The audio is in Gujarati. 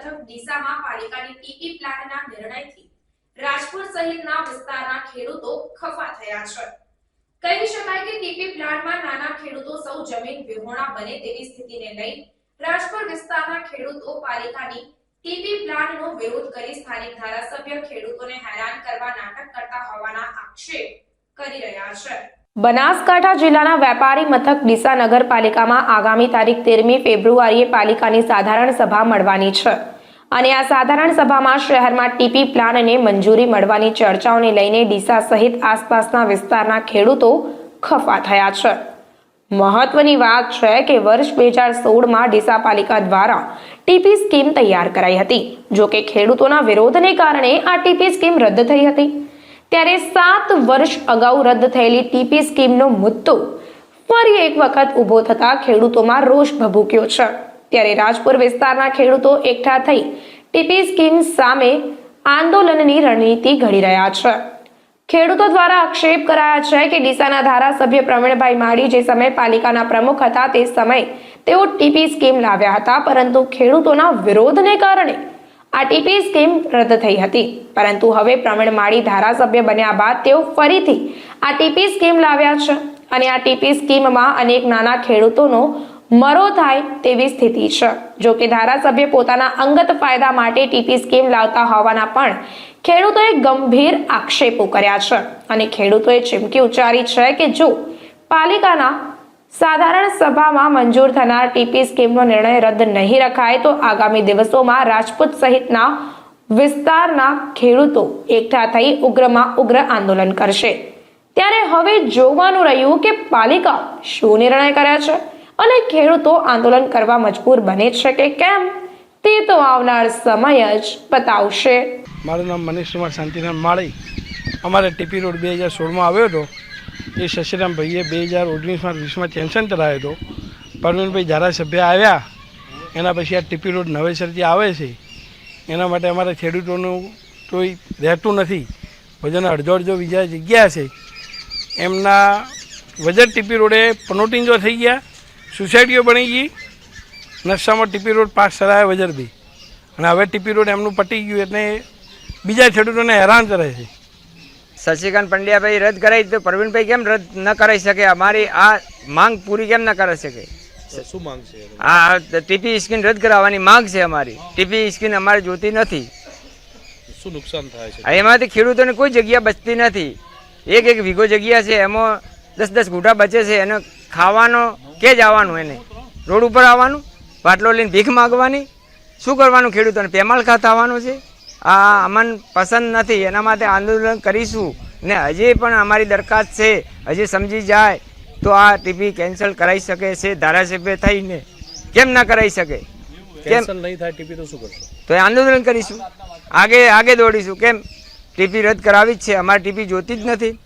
મથક ડીસામાં પાલિકાની ટીપી પ્લાનના નિર્ણયથી રાજપુર સહિતના વિસ્તારના ખેડૂતો ખફા થયા છે. કહી શકાય કે ટીપી પ્લાન્ટમાં નાના ખેડૂતો સૌ જમીન વિહોણા બને તેવી સ્થિતિને લઈ રાજપુર વિસ્તારના ખેડૂતો પાલિકાની ટીપી પ્લાન્ટનો વિરોધ કરી સ્થાનિક ધારાસભ્ય ખેડૂતોને હેરાન કરવા નાટક કરતા હોવાના આક્ષેપ કરી રહ્યા છે. બનાસકાંઠા જિલ્લાના વેપારી મથક ડીસા નગરપાલિકામાં આગામી તારીખ તેરમી ફેબ્રુઆરીએ પાલિકાની સાધારણ સભા મળવાની છે. અને આ સાધારણ સભામાં શહેરમાં ટીપી પ્લાનને મંજૂરી મળવાની ચર્ચાઓને લઈને ડીસા સહિત આસપાસના વિસ્તારના ખેડૂતો ખફા થયા છે. મહત્વની વાત છે કે વર્ષ બે હજાર સોળમાં ડીસા પાલિકા દ્વારા ટીપી સ્કીમ તૈયાર કરાઈ હતી. જોકે ખેડૂતોના વિરોધને કારણે આ ટીપી સ્કીમ રદ થઈ હતી. ત્યારે સાત વર્ષ અગાઉ રદ થયેલી ટીપી સ્કીમનો મુદ્દો ફરી એક વખત ઊભો થતા ખેડૂતોમાં રોષ ભભૂક્યો છે. ત્યારે રાજપુર વિસ્તારના ખેડૂતો એકઠા થઈ ટીપી સ્કીમ સામે આંદોલનની રણનીતિ ઘડી રહ્યા છે. ખેડૂતો દ્વારા આક્ષેપ કરાયા છે કે ડીસાના ધારાસભ્ય પ્રવીણભાઈ માળી જે સમયે પાલિકાના પ્રમુખ હતા તે સમયે તેઓ ટીપી સ્કીમ લાવ્યા હતા, પરંતુ ખેડૂતોના વિરોધને કારણે આ ટીપી સ્કીમ રદ થઈ હતી. પરંતુ હવે પ્રવીણ માળી ધારાસભ્ય બન્યા બાદ તેઓ ફરીથી આ ટીપી સ્કીમ લાવ્યા છે અને આ ટીપી સ્કીમમાં અનેક નાના ખેડૂતોનો મરો થાય તેવી સ્થિતિ છે. જો કે ધારાસભ્ય પોતાના અંગત ફાયદા માટે ટીપી સ્કીમ લાવતા હોવાના પણ ખેડૂતોએ ગંભીર આક્ષેપો કર્યા છે. અને ખેડૂતોએ ચીમકી ઉચ્ચારી છે કે જો પાલિકાના સાધારણ સભામાં મંજૂર થનાર ટીપી સ્કીમનો નિર્ણય રદ નહીં રખાય તો આગામી દિવસોમાં રાજપૂત સહિતના વિસ્તારના ખેડૂતો એકઠા થઈ ઉગ્રમાં ઉગ્ર આંદોલન કરશે. ત્યારે હવે જોવાનું રહ્યું કે પાલિકા શું નિર્ણય કર્યા છે અને ખેડૂતો આંદોલન કરવા મજબૂર બને છે કે કેમ? તે તો આવનાર સમય જ બતાવશે. મારું નામ મનીષ કુમાર શાંતિનાથ માળી. અમારે ટીપી રોડ બે હજાર સોળમાં આવ્યો હતો. એ શશીરામ ભાઈએ બે હજાર ઓગણીસમાં વીસમાં ટેન્શન કરાવ્યો હતો. પરવીનભાઈ ધારાસભ્ય આવ્યા, એના પછી આ ટીપી રોડ નવેસરથી આવે છે. એના માટે અમારા ખેડૂતોનું કોઈ રહેતું નથી. વજન અડધો અડધો બીજા જગ્યા છે. એમના વજન ટીપી રોડે પનોટિંગો થઈ ગયા, સોસાયટીઓ બની ગઈ નકશામાં ટીપી રોડ પાસ કરાયા વજરબી અને હવે ટીપી રોડ એમનું પટી ગયું એટલે બીજા ખેડૂતોને હેરાન કરે છે. શશિકાંત પંડ્યાભાઈ રદ કરાવી તો પ્રવીણભાઈ કેમ રદ ન કરાવી શકે? અમારી આ માંગ પૂરી કેમ ન કરી શકે? શું માંગ છે? આ ટીપી સ્કીન રદ કરાવવાની માંગ છે અમારી. ટીપી સ્કીન અમારે જોતી નથી. શું નુકસાન થાય છે? એમાંથી ખેડૂતોને કોઈ જગ્યા બચતી નથી. એક એક વીઘો જગ્યા છે એમાં દસ દસ ગુંઠા બચે છે એને ખાવાનો કે જ આવવાનું એને? રોડ ઉપર આવવાનું બાટલો લઈને ભીખ માગવાની? શું કરવાનું ખેડૂતોને? પેમાલ ખાતા આવવાનું છે? આ અમન પસંદ નથી. એના માટે આંદોલન કરીશું. ને હજી પણ અમારી દરખાસ્ત છે. હજી સમજી જાય તો આ ટીપી કેન્સલ કરાવી શકે છે ધારાસભ્ય થઈને. કેમ ના કરાવી શકે? કેમ? કેન્સલ નહીં થાય ટીપી તો શું કરશો? તો આંદોલન કરીશું. આગે આગે દોડીશું. કેમ? ટીપી રદ કરાવી જ છે. અમારે ટીપી જોતી જ નથી.